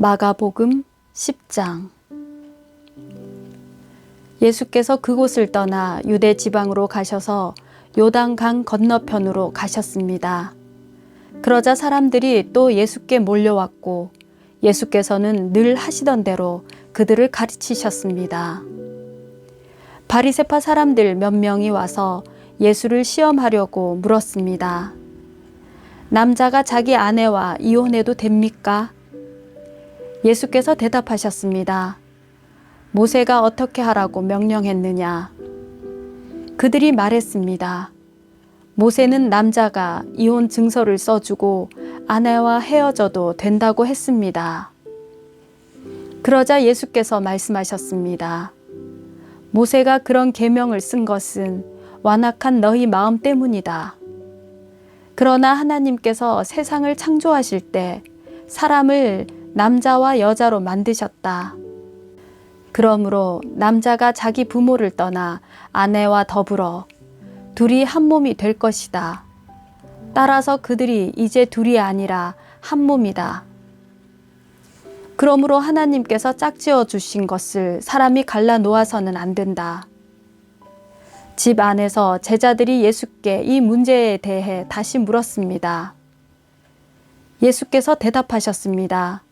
마가복음 10장 예수께서 그곳을 떠나 유대 지방으로 가셔서 요단강 건너편으로 가셨습니다. 그러자 사람들이 또 예수께 몰려왔고 예수께서는 늘 하시던 대로 그들을 가르치셨습니다. 바리세파 사람들 몇 명이 와서 예수를 시험하려고 물었습니다. 남자가 자기 아내와 이혼해도 됩니까? 예수께서 대답하셨습니다. 모세가 어떻게 하라고 명령했느냐? 그들이 말했습니다. 모세는 남자가 이혼 증서를 써주고 아내와 헤어져도 된다고 했습니다. 그러자 예수께서 말씀하셨습니다. 모세가 그런 계명을 쓴 것은 완악한 너희 마음 때문이다. 그러나 하나님께서 세상을 창조하실 때 사람을 남자와 여자로 만드셨다. 그러므로 남자가 자기 부모를 떠나 아내와 더불어 둘이 한 몸이 될 것이다. 따라서 그들이 이제 둘이 아니라 한 몸이다. 그러므로 하나님께서 짝지어 주신 것을 사람이 갈라 놓아서는 안 된다. 집 안에서 제자들이 예수께 이 문제에 대해 다시 물었습니다. 예수께서 대답하셨습니다.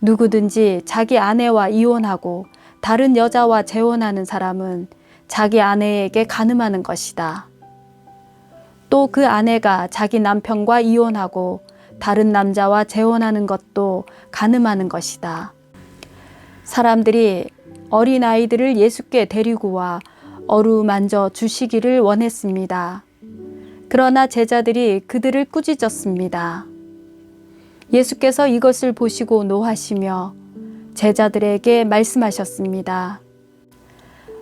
누구든지 자기 아내와 이혼하고 다른 여자와 재혼하는 사람은 자기 아내에게 간음하는 것이다. 또 그 아내가 자기 남편과 이혼하고 다른 남자와 재혼하는 것도 간음하는 것이다. 사람들이 어린아이들을 예수께 데리고 와 어루만져 주시기를 원했습니다. 그러나 제자들이 그들을 꾸짖었습니다. 예수께서 이것을 보시고 노하시며 제자들에게 말씀하셨습니다.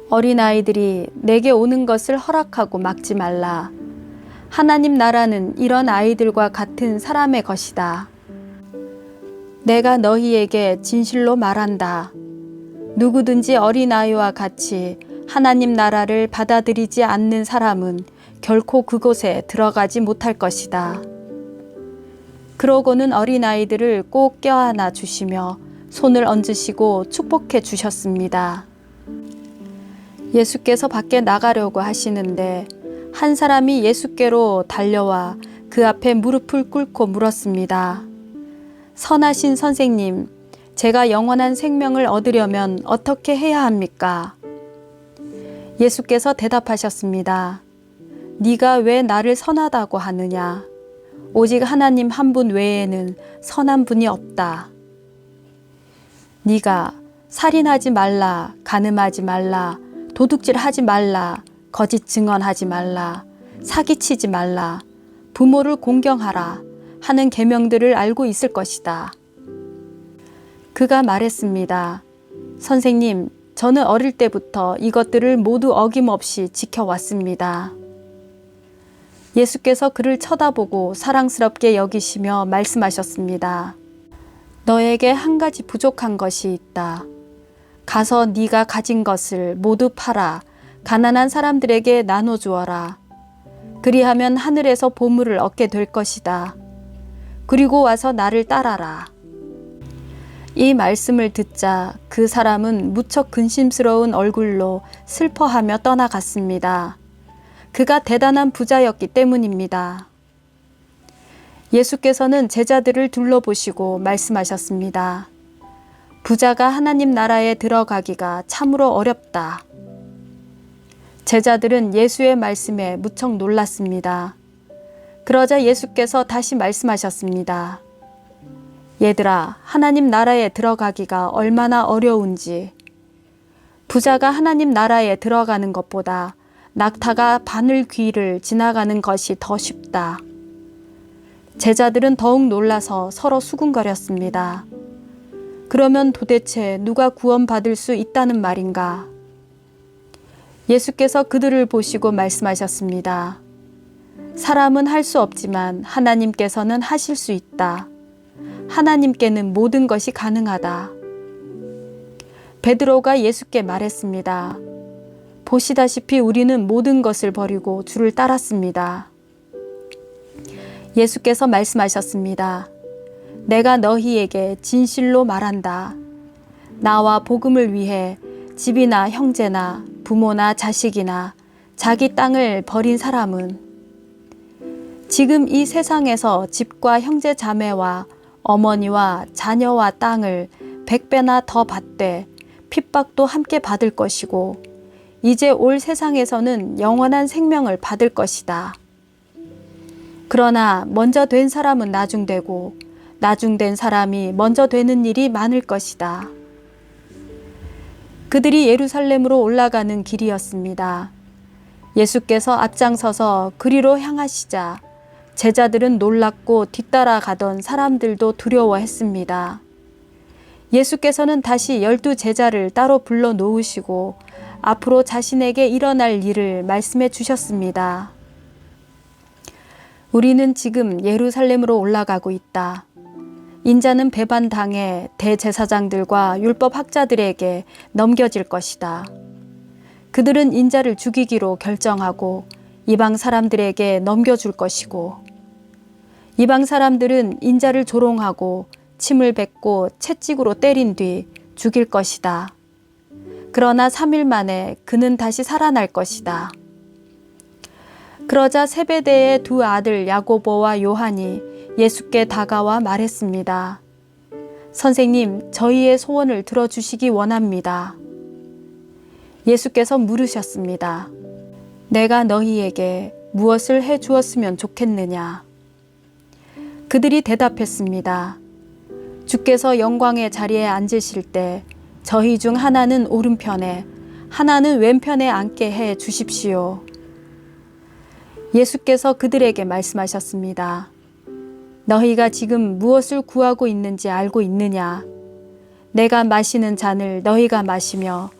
어린아이들이 내게 오는 것을 허락하고 막지 말라. 하나님 나라는 이런 아이들과 같은 사람의 것이다. 내가 너희에게 진실로 말한다. 누구든지 어린아이와 같이 하나님 나라를 받아들이지 않는 사람은 결코 그곳에 들어가지 못할 것이다. 그러고는 어린아이들을 꼭 껴안아 주시며 손을 얹으시고 축복해 주셨습니다. 예수께서 밖에 나가려고 하시는데 한 사람이 예수께로 달려와 그 앞에 무릎을 꿇고 물었습니다. 선하신 선생님, 제가 영원한 생명을 얻으려면 어떻게 해야 합니까? 예수께서 대답하셨습니다. 네가 왜 나를 선하다고 하느냐? 오직 하나님 한 분 외에는 선한 분이 없다. 네가 살인하지 말라, 간음하지 말라, 도둑질하지 말라, 거짓 증언하지 말라, 사기치지 말라, 부모를 공경하라 하는 계명들을 알고 있을 것이다. 그가 말했습니다. 선생님, 저는 어릴 때부터 이것들을 모두 어김없이 지켜왔습니다. 예수께서 그를 쳐다보고 사랑스럽게 여기시며 말씀하셨습니다. 너에게 한 가지 부족한 것이 있다. 가서 네가 가진 것을 모두 팔아 가난한 사람들에게 나눠 주어라. 그리하면 하늘에서 보물을 얻게 될 것이다. 그리고 와서 나를 따라라. 이 말씀을 듣자 그 사람은 무척 근심스러운 얼굴로 슬퍼하며 떠나갔습니다. 그가 대단한 부자였기 때문입니다. 예수께서는 제자들을 둘러보시고 말씀하셨습니다. 부자가 하나님 나라에 들어가기가 참으로 어렵다. 제자들은 예수의 말씀에 무척 놀랐습니다. 그러자 예수께서 다시 말씀하셨습니다. 얘들아, 하나님 나라에 들어가기가 얼마나 어려운지. 부자가 하나님 나라에 들어가는 것보다 낙타가 바늘 귀를 지나가는 것이 더 쉽다. 제자들은 더욱 놀라서 서로 수군거렸습니다. 그러면 도대체 누가 구원받을 수 있다는 말인가? 예수께서 그들을 보시고 말씀하셨습니다. 사람은 할 수 없지만 하나님께서는 하실 수 있다. 하나님께는 모든 것이 가능하다. 베드로가 예수께 말했습니다. 보시다시피 우리는 모든 것을 버리고 주를 따랐습니다. 예수께서 말씀하셨습니다. 내가 너희에게 진실로 말한다. 나와 복음을 위해 집이나 형제나 부모나 자식이나 자기 땅을 버린 사람은 지금 이 세상에서 집과 형제 자매와 어머니와 자녀와 땅을 백배나 더 받되 핍박도 함께 받을 것이고 이제 올 세상에서는 영원한 생명을 받을 것이다. 그러나 먼저 된 사람은 나중되고 나중된 사람이 먼저 되는 일이 많을 것이다. 그들이 예루살렘으로 올라가는 길이었습니다. 예수께서 앞장서서 그리로 향하시자 제자들은 놀랐고 뒤따라가던 사람들도 두려워했습니다. 예수께서는 다시 열두 제자를 따로 불러 놓으시고 앞으로 자신에게 일어날 일을 말씀해 주셨습니다. 우리는 지금 예루살렘으로 올라가고 있다. 인자는 배반당해 대제사장들과 율법학자들에게 넘겨질 것이다. 그들은 인자를 죽이기로 결정하고 이방 사람들에게 넘겨줄 것이고 이방 사람들은 인자를 조롱하고 침을 뱉고 채찍으로 때린 뒤 죽일 것이다. 그러나 3일 만에 그는 다시 살아날 것이다. 그러자 세베대의 두 아들 야고보와 요한이 예수께 다가와 말했습니다. 선생님, 저희의 소원을 들어주시기 원합니다. 예수께서 물으셨습니다. 내가 너희에게 무엇을 해 주었으면 좋겠느냐? 그들이 대답했습니다. 주께서 영광의 자리에 앉으실 때 저희 중 하나는 오른편에 하나는 왼편에 앉게 해 주십시오. 예수께서 그들에게 말씀하셨습니다. 너희가 지금 무엇을 구하고 있는지 알고 있느냐? 내가 마시는 잔을 너희가 마시며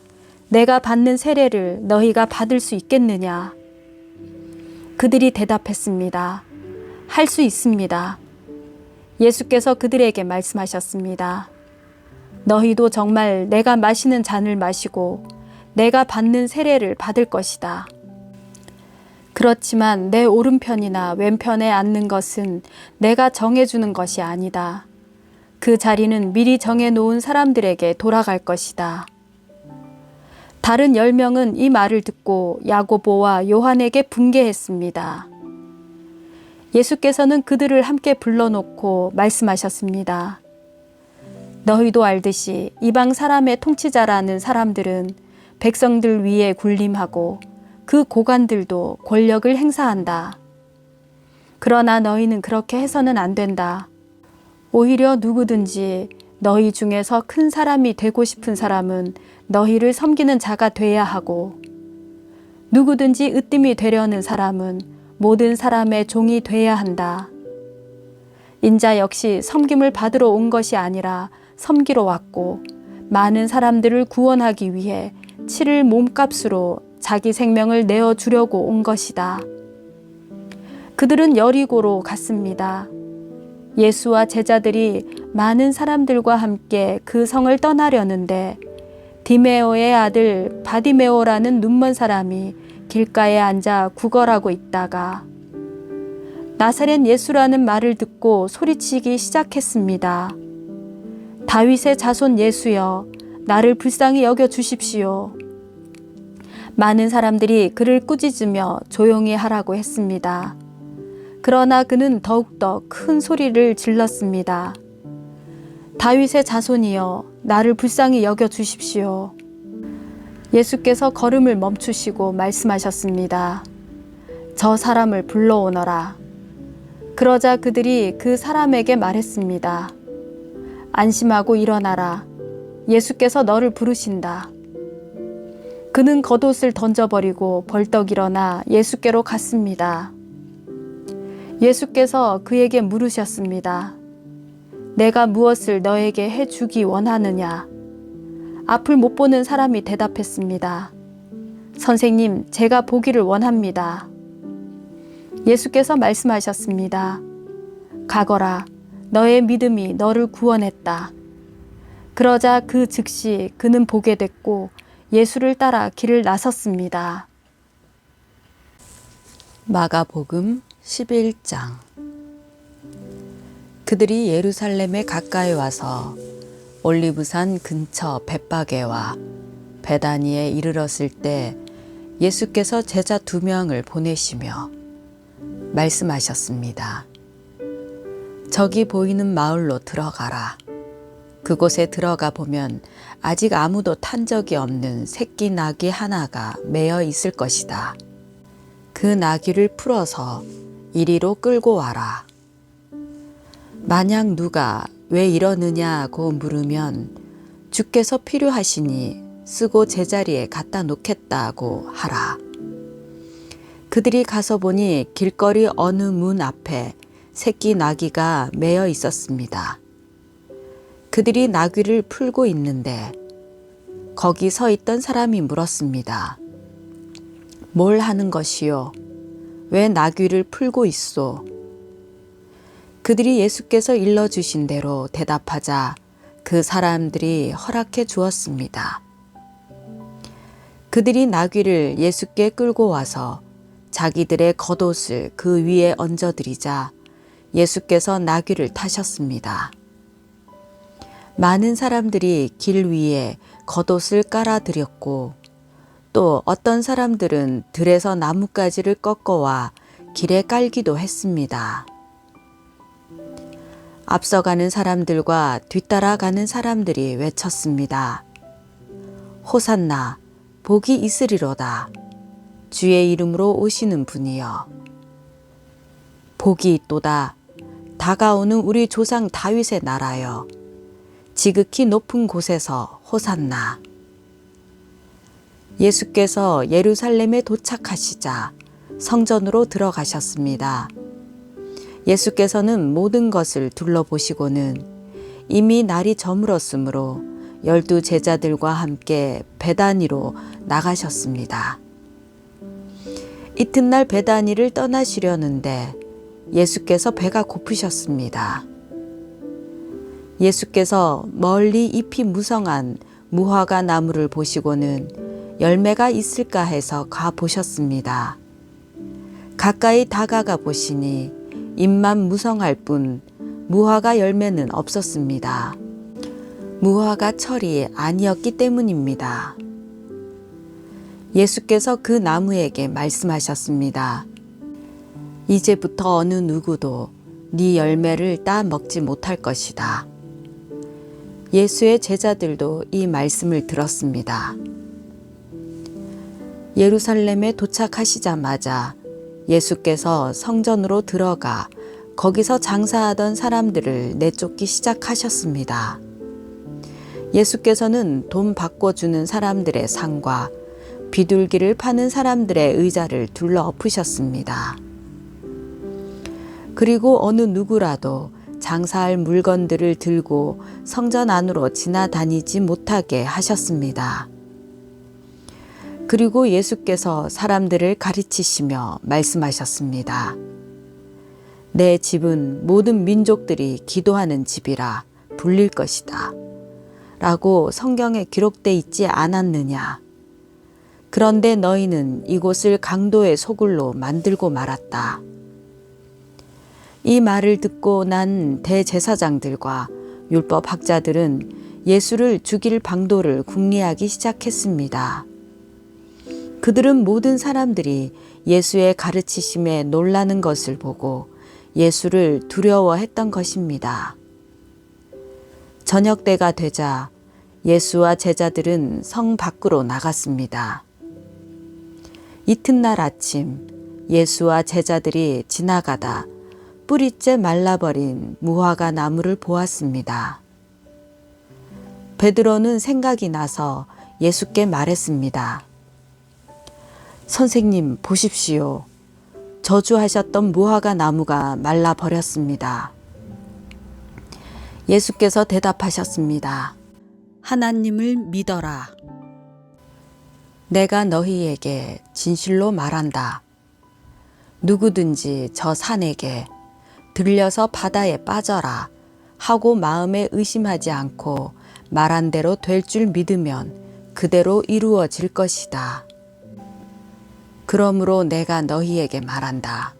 내가 받는 세례를 너희가 받을 수 있겠느냐? 그들이 대답했습니다. 할 수 있습니다. 예수께서 그들에게 말씀하셨습니다. 너희도 정말 내가 마시는 잔을 마시고 내가 받는 세례를 받을 것이다. 그렇지만 내 오른편이나 왼편에 앉는 것은 내가 정해주는 것이 아니다. 그 자리는 미리 정해놓은 사람들에게 돌아갈 것이다. 다른 열 명은 이 말을 듣고 야고보와 요한에게 분개했습니다. 예수께서는 그들을 함께 불러놓고 말씀하셨습니다. 너희도 알듯이 이방 사람의 통치자라는 사람들은 백성들 위에 군림하고 그 고관들도 권력을 행사한다. 그러나 너희는 그렇게 해서는 안 된다. 오히려 누구든지 너희 중에서 큰 사람이 되고 싶은 사람은 너희를 섬기는 자가 돼야 하고 누구든지 으뜸이 되려는 사람은 모든 사람의 종이 돼야 한다. 인자 역시 섬김을 받으러 온 것이 아니라 섬기러 왔고 많은 사람들을 구원하기 위해 치를 몸값으로 자기 생명을 내어 주려고 온 것이다. 그들은 여리고로 갔습니다. 예수와 제자들이 많은 사람들과 함께 그 성을 떠나려는데 디메오의 아들 바디메오라는 눈먼 사람이 길가에 앉아 구걸하고 있다가 나사렛 예수라는 말을 듣고 소리치기 시작했습니다. 다윗의 자손 예수여, 나를 불쌍히 여겨 주십시오. 많은 사람들이 그를 꾸짖으며 조용히 하라고 했습니다. 그러나 그는 더욱더 큰 소리를 질렀습니다. 다윗의 자손이여, 나를 불쌍히 여겨 주십시오. 예수께서 걸음을 멈추시고 말씀하셨습니다. 저 사람을 불러오너라. 그러자 그들이 그 사람에게 말했습니다. 안심하고 일어나라. 예수께서 너를 부르신다. 그는 겉옷을 던져버리고 벌떡 일어나 예수께로 갔습니다. 예수께서 그에게 물으셨습니다. 내가 무엇을 너에게 해주기 원하느냐? 앞을 못 보는 사람이 대답했습니다. 선생님, 제가 보기를 원합니다. 예수께서 말씀하셨습니다. 가거라. 너의 믿음이 너를 구원했다. 그러자 그 즉시 그는 보게 됐고 예수를 따라 길을 나섰습니다. 마가복음 11장 그들이 예루살렘에 가까이 와서 올리브산 근처 벳바게와 베다니에 이르렀을 때 예수께서 제자 두 명을 보내시며 말씀하셨습니다. 저기 보이는 마을로 들어가라. 그곳에 들어가 보면 아직 아무도 탄 적이 없는 새끼 나귀 하나가 매어 있을 것이다. 그 나귀를 풀어서 이리로 끌고 와라. 만약 누가 왜 이러느냐고 물으면 주께서 필요하시니 쓰고 제자리에 갖다 놓겠다고 하라. 그들이 가서 보니 길거리 어느 문 앞에 새끼 나귀가 매어 있었습니다. 그들이 나귀를 풀고 있는데 거기 서 있던 사람이 물었습니다. 뭘 하는 것이요? 왜 나귀를 풀고 있소? 그들이 예수께서 일러주신 대로 대답하자 그 사람들이 허락해 주었습니다. 그들이 나귀를 예수께 끌고 와서 자기들의 겉옷을 그 위에 얹어드리자 예수께서 나귀를 타셨습니다. 많은 사람들이 길 위에 겉옷을 깔아드렸고 또 어떤 사람들은 들에서 나뭇가지를 꺾어와 길에 깔기도 했습니다. 앞서가는 사람들과 뒤따라가는 사람들이 외쳤습니다. 호산나, 복이 있으리로다. 주의 이름으로 오시는 분이여. 복이 있도다. 다가오는 우리 조상 다윗의 나라여. 지극히 높은 곳에서 호산나. 예수께서 예루살렘에 도착하시자 성전으로 들어가셨습니다. 예수께서는 모든 것을 둘러보시고는 이미 날이 저물었으므로 열두 제자들과 함께 베다니로 나가셨습니다. 이튿날 베다니를 떠나시려는데 예수께서 배가 고프셨습니다. 예수께서 멀리 잎이 무성한 무화과 나무를 보시고는 열매가 있을까 해서 가 보셨습니다. 가까이 다가가 보시니 잎만 무성할 뿐 무화과 열매는 없었습니다. 무화과 철이 아니었기 때문입니다. 예수께서 그 나무에게 말씀하셨습니다. 이제부터 어느 누구도 네 열매를 따 먹지 못할 것이다. 예수의 제자들도 이 말씀을 들었습니다. 예루살렘에 도착하시자마자 예수께서 성전으로 들어가 거기서 장사하던 사람들을 내쫓기 시작하셨습니다. 예수께서는 돈 바꿔주는 사람들의 상과 비둘기를 파는 사람들의 의자를 둘러 엎으셨습니다. 그리고 어느 누구라도 장사할 물건들을 들고 성전 안으로 지나다니지 못하게 하셨습니다. 그리고 예수께서 사람들을 가르치시며 말씀하셨습니다. 내 집은 모든 민족들이 기도하는 집이라 불릴 것이다. 라고 성경에 기록돼 있지 않았느냐. 그런데 너희는 이곳을 강도의 소굴로 만들고 말았다. 이 말을 듣고 난 대제사장들과 율법 학자들은 예수를 죽일 방도를 궁리하기 시작했습니다. 그들은 모든 사람들이 예수의 가르치심에 놀라는 것을 보고 예수를 두려워했던 것입니다. 저녁 때가 되자 예수와 제자들은 성 밖으로 나갔습니다. 이튿날 아침 예수와 제자들이 지나가다 뿌리째 말라버린 무화과 나무를 보았습니다. 베드로는 생각이 나서 예수께 말했습니다. 선생님, 보십시오. 저주하셨던 무화과 나무가 말라버렸습니다. 예수께서 대답하셨습니다. 하나님을 믿어라. 내가 너희에게 진실로 말한다. 누구든지 저 산에게 들려서 바다에 빠져라 하고 마음에 의심하지 않고 말한 대로 될 줄 믿으면 그대로 이루어질 것이다. 그러므로 내가 너희에게 말한다.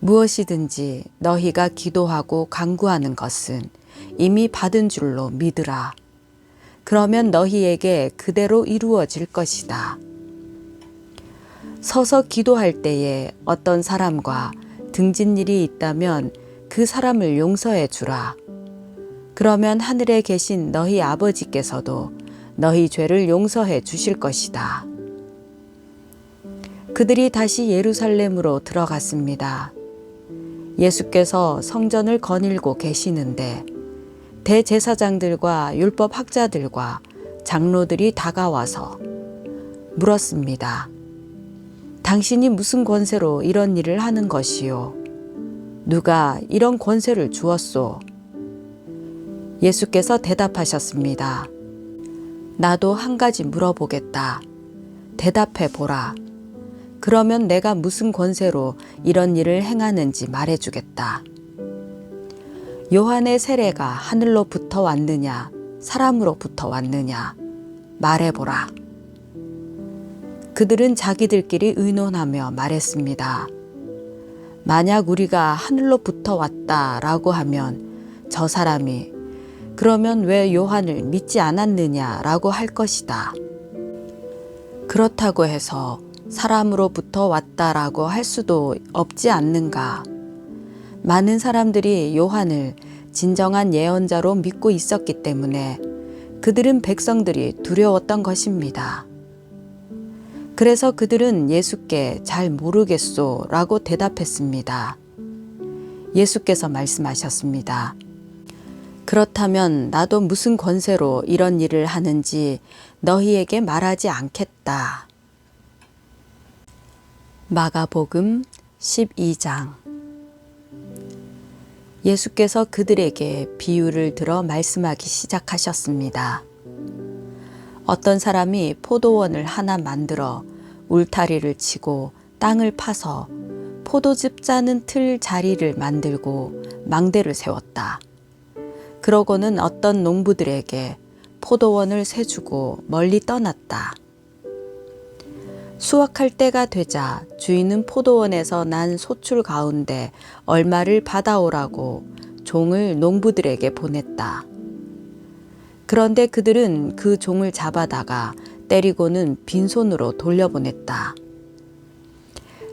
무엇이든지 너희가 기도하고 간구하는 것은 이미 받은 줄로 믿으라. 그러면 너희에게 그대로 이루어질 것이다. 서서 기도할 때에 어떤 사람과 등진 일이 있다면 그 사람을 용서해 주라. 그러면 하늘에 계신 너희 아버지께서도 너희 죄를 용서해 주실 것이다. 그들이 다시 예루살렘으로 들어갔습니다. 예수께서 성전을 거닐고 계시는데 대제사장들과 율법 학자들과 장로들이 다가와서 물었습니다. 당신이 무슨 권세로 이런 일을 하는 것이요? 누가 이런 권세를 주었소? 예수께서 대답하셨습니다. 나도 한 가지 물어보겠다. 대답해 보라. 그러면 내가 무슨 권세로 이런 일을 행하는지 말해주겠다. 요한의 세례가 하늘로부터 왔느냐, 사람으로부터 왔느냐, 말해보라. 그들은 자기들끼리 의논하며 말했습니다. 만약 우리가 하늘로부터 왔다라고 하면 저 사람이 그러면 왜 요한을 믿지 않았느냐라고 할 것이다. 그렇다고 해서 사람으로부터 왔다라고 할 수도 없지 않는가. 많은 사람들이 요한을 진정한 예언자로 믿고 있었기 때문에 그들은 백성들이 두려웠던 것입니다. 그래서 그들은 예수께 잘 모르겠소 라고 대답했습니다. 예수께서 말씀하셨습니다. 그렇다면 나도 무슨 권세로 이런 일을 하는지 너희에게 말하지 않겠다. 마가복음 12장 예수께서 그들에게 비유를 들어 말씀하기 시작하셨습니다. 어떤 사람이 포도원을 하나 만들어 울타리를 치고 땅을 파서 포도즙 짜는 틀 자리를 만들고 망대를 세웠다. 그러고는 어떤 농부들에게 포도원을 세주고 멀리 떠났다. 수확할 때가 되자 주인은 포도원에서 난 소출 가운데 얼마를 받아오라고 종을 농부들에게 보냈다. 그런데 그들은 그 종을 잡아다가 때리고는 빈손으로 돌려보냈다.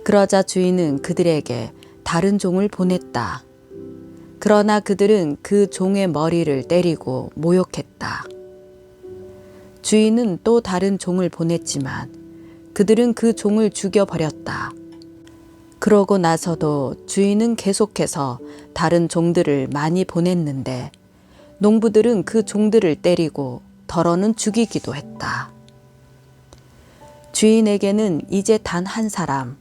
그러자 주인은 그들에게 다른 종을 보냈다. 그러나 그들은 그 종의 머리를 때리고 모욕했다. 주인은 또 다른 종을 보냈지만 그들은 그 종을 죽여버렸다. 그러고 나서도 주인은 계속해서 다른 종들을 많이 보냈는데 농부들은 그 종들을 때리고 덜어는 죽이기도 했다. 주인에게는 이제 단 한 사람,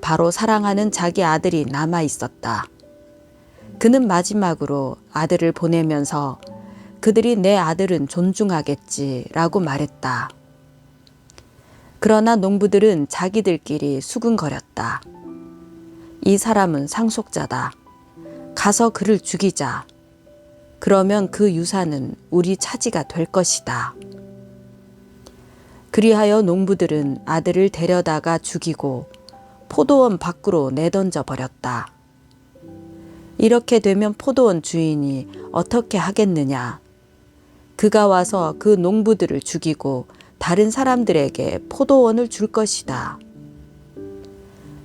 바로 사랑하는 자기 아들이 남아 있었다. 그는 마지막으로 아들을 보내면서 그들이 내 아들은 존중하겠지라고 말했다. 그러나 농부들은 자기들끼리 수근거렸다. 이 사람은 상속자다. 가서 그를 죽이자. 그러면 그 유산은 우리 차지가 될 것이다. 그리하여 농부들은 아들을 데려다가 죽이고 포도원 밖으로 내던져 버렸다. 이렇게 되면 포도원 주인이 어떻게 하겠느냐? 그가 와서 그 농부들을 죽이고 다른 사람들에게 포도원을 줄 것이다.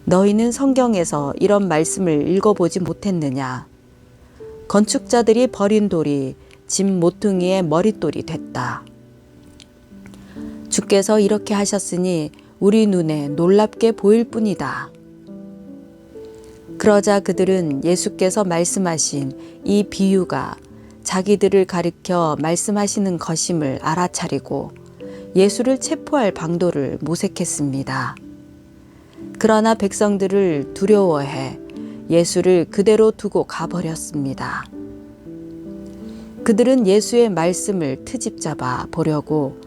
너희는 성경에서 이런 말씀을 읽어보지 못했느냐? 건축자들이 버린 돌이 집 모퉁이의 머릿돌이 됐다. 주께서 이렇게 하셨으니 우리 눈에 놀랍게 보일 뿐이다. 그러자 그들은 예수께서 말씀하신 이 비유가 자기들을 가리켜 말씀하시는 것임을 알아차리고 예수를 체포할 방도를 모색했습니다. 그러나 백성들을 두려워해 예수를 그대로 두고 가버렸습니다. 그들은 예수의 말씀을 트집 잡아 보려고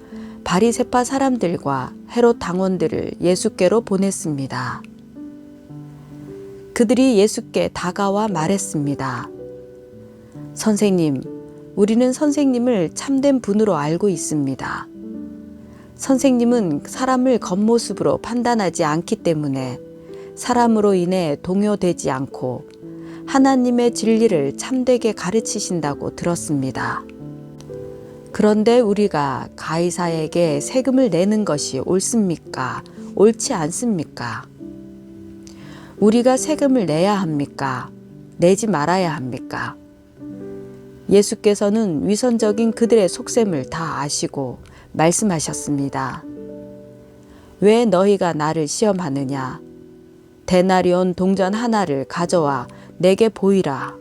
바리세파 사람들과 헤롯 당원들을 예수께로 보냈습니다. 그들이 예수께 다가와 말했습니다. 선생님, 우리는 선생님을 참된 분으로 알고 있습니다. 선생님은 사람을 겉모습으로 판단하지 않기 때문에 사람으로 인해 동요되지 않고 하나님의 진리를 참되게 가르치신다고 들었습니다. 그런데 우리가 가이사에게 세금을 내는 것이 옳습니까? 옳지 않습니까? 우리가 세금을 내야 합니까? 내지 말아야 합니까? 예수께서는 위선적인 그들의 속셈을 다 아시고 말씀하셨습니다. 왜 너희가 나를 시험하느냐? 데나리온 동전 하나를 가져와 내게 보이라.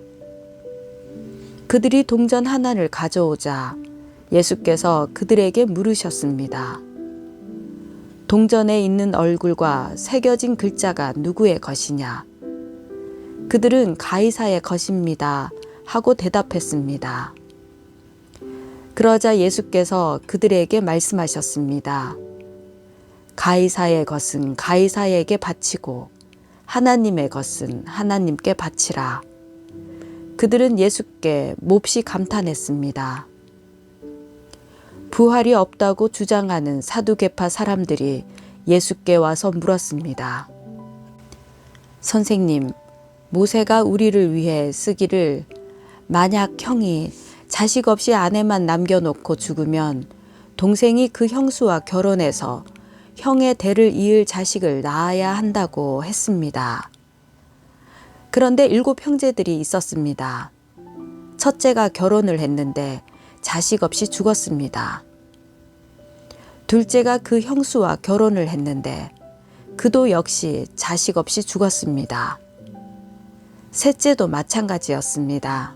그들이 동전 하나를 가져오자 예수께서 그들에게 물으셨습니다. 동전에 있는 얼굴과 새겨진 글자가 누구의 것이냐? 그들은 가이사의 것입니다. 하고 대답했습니다. 그러자 예수께서 그들에게 말씀하셨습니다. 가이사의 것은 가이사에게 바치고 하나님의 것은 하나님께 바치라. 그들은 예수께 몹시 감탄했습니다. 부활이 없다고 주장하는 사두개파 사람들이 예수께 와서 물었습니다. 선생님, 모세가 우리를 위해 쓰기를 만약 형이 자식 없이 아내만 남겨놓고 죽으면 동생이 그 형수와 결혼해서 형의 대를 이을 자식을 낳아야 한다고 했습니다. 그런데 일곱 형제들이 있었습니다. 첫째가 결혼을 했는데 자식 없이 죽었습니다. 둘째가 그 형수와 결혼을 했는데 그도 역시 자식 없이 죽었습니다. 셋째도 마찬가지였습니다.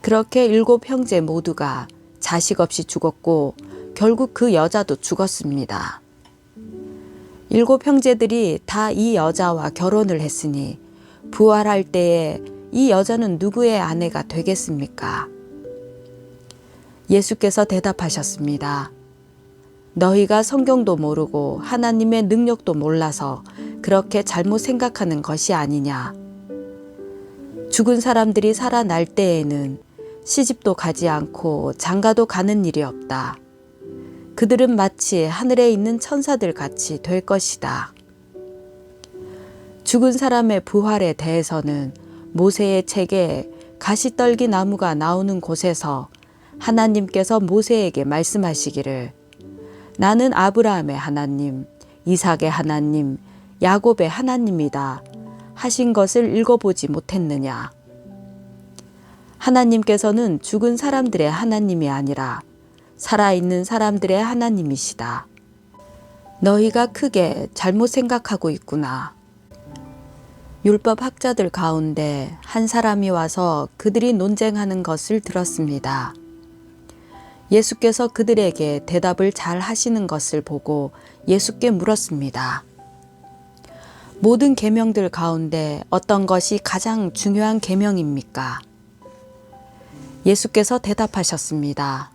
그렇게 일곱 형제 모두가 자식 없이 죽었고 결국 그 여자도 죽었습니다. 일곱 형제들이 다 이 여자와 결혼을 했으니 부활할 때에 이 여자는 누구의 아내가 되겠습니까? 예수께서 대답하셨습니다. 너희가 성경도 모르고 하나님의 능력도 몰라서 그렇게 잘못 생각하는 것이 아니냐. 죽은 사람들이 살아날 때에는 시집도 가지 않고 장가도 가는 일이 없다. 그들은 마치 하늘에 있는 천사들 같이 될 것이다. 죽은 사람의 부활에 대해서는 모세의 책에 가시떨기 나무가 나오는 곳에서 하나님께서 모세에게 말씀하시기를 나는 아브라함의 하나님, 이삭의 하나님, 야곱의 하나님이다 하신 것을 읽어보지 못했느냐. 하나님께서는 죽은 사람들의 하나님이 아니라 살아있는 사람들의 하나님이시다. 너희가 크게 잘못 생각하고 있구나. 율법 학자들 가운데 한 사람이 와서 그들이 논쟁하는 것을 들었습니다. 예수께서 그들에게 대답을 잘 하시는 것을 보고 예수께 물었습니다. 모든 계명들 가운데 어떤 것이 가장 중요한 계명입니까? 예수께서 대답하셨습니다.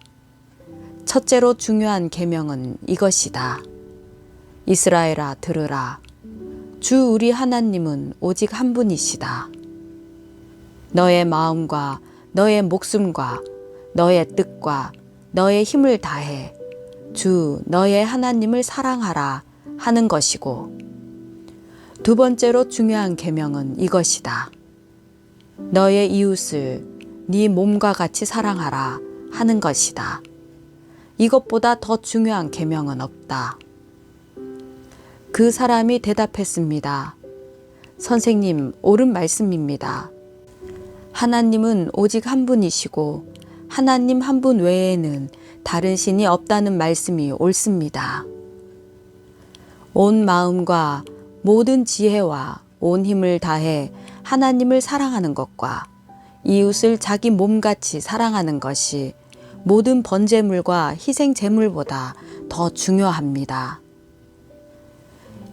첫째로 중요한 계명은 이것이다. 이스라엘아 들으라. 주 우리 하나님은 오직 한 분이시다. 너의 마음과 너의 목숨과 너의 뜻과 너의 힘을 다해 주 너의 하나님을 사랑하라 하는 것이고 두 번째로 중요한 계명은 이것이다. 너의 이웃을 네 몸과 같이 사랑하라 하는 것이다. 이것보다 더 중요한 계명은 없다. 그 사람이 대답했습니다. 선생님, 옳은 말씀입니다. 하나님은 오직 한 분이시고 하나님 한 분 외에는 다른 신이 없다는 말씀이 옳습니다. 온 마음과 모든 지혜와 온 힘을 다해 하나님을 사랑하는 것과 이웃을 자기 몸같이 사랑하는 것이 모든 번제물과 희생 제물보다 더 중요합니다.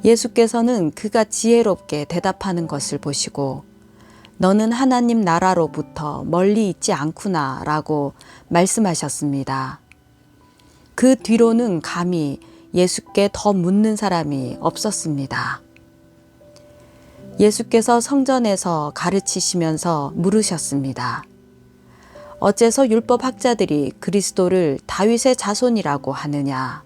예수께서는 그가 지혜롭게 대답하는 것을 보시고 너는 하나님 나라로부터 멀리 있지 않구나 라고 말씀하셨습니다. 그 뒤로는 감히 예수께 더 묻는 사람이 없었습니다. 예수께서 성전에서 가르치시면서 물으셨습니다. 어째서 율법 학자들이 그리스도를 다윗의 자손이라고 하느냐?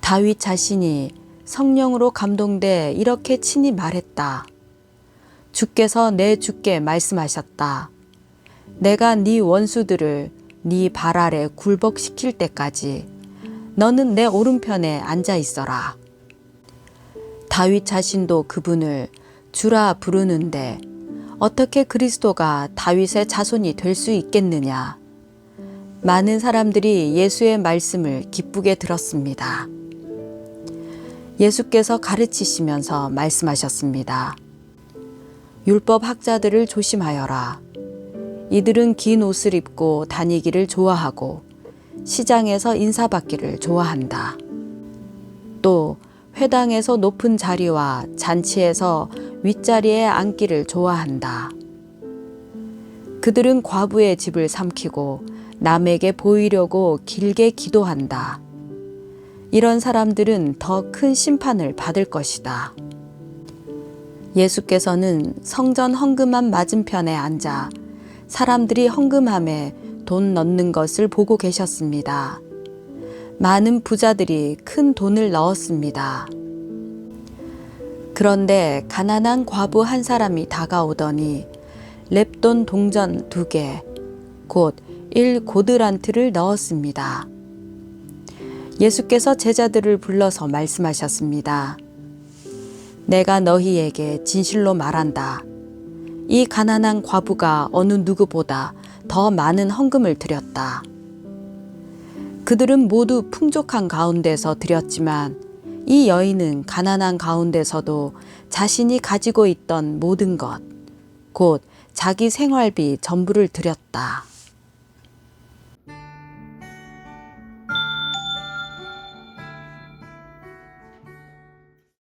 다윗 자신이 성령으로 감동돼 이렇게 친히 말했다. 주께서 내 주께 말씀하셨다. 내가 네 원수들을 네 발 아래 굴복시킬 때까지 너는 내 오른편에 앉아 있어라. 다윗 자신도 그분을 주라 부르는데 어떻게 그리스도가 다윗의 자손이 될 수 있겠느냐? 많은 사람들이 예수의 말씀을 기쁘게 들었습니다. 예수께서 가르치시면서 말씀하셨습니다. 율법 학자들을 조심하여라. 이들은 긴 옷을 입고 다니기를 좋아하고 시장에서 인사받기를 좋아한다. 또 회당에서 높은 자리와 잔치에서 윗자리에 앉기를 좋아한다. 그들은 과부의 집을 삼키고 남에게 보이려고 길게 기도한다. 이런 사람들은 더 큰 심판을 받을 것이다. 예수께서는 성전 헌금함 맞은편에 앉아 사람들이 헌금함에 돈 넣는 것을 보고 계셨습니다. 많은 부자들이 큰 돈을 넣었습니다. 그런데 가난한 과부 한 사람이 다가오더니 랩돈 동전 두 개, 곧 1고드란트를 넣었습니다. 예수께서 제자들을 불러서 말씀하셨습니다. 내가 너희에게 진실로 말한다. 이 가난한 과부가 어느 누구보다 더 많은 헌금을 드렸다. 그들은 모두 풍족한 가운데서 드렸지만 이 여인은 가난한 가운데서도 자신이 가지고 있던 모든 것, 곧 자기 생활비 전부를 드렸다.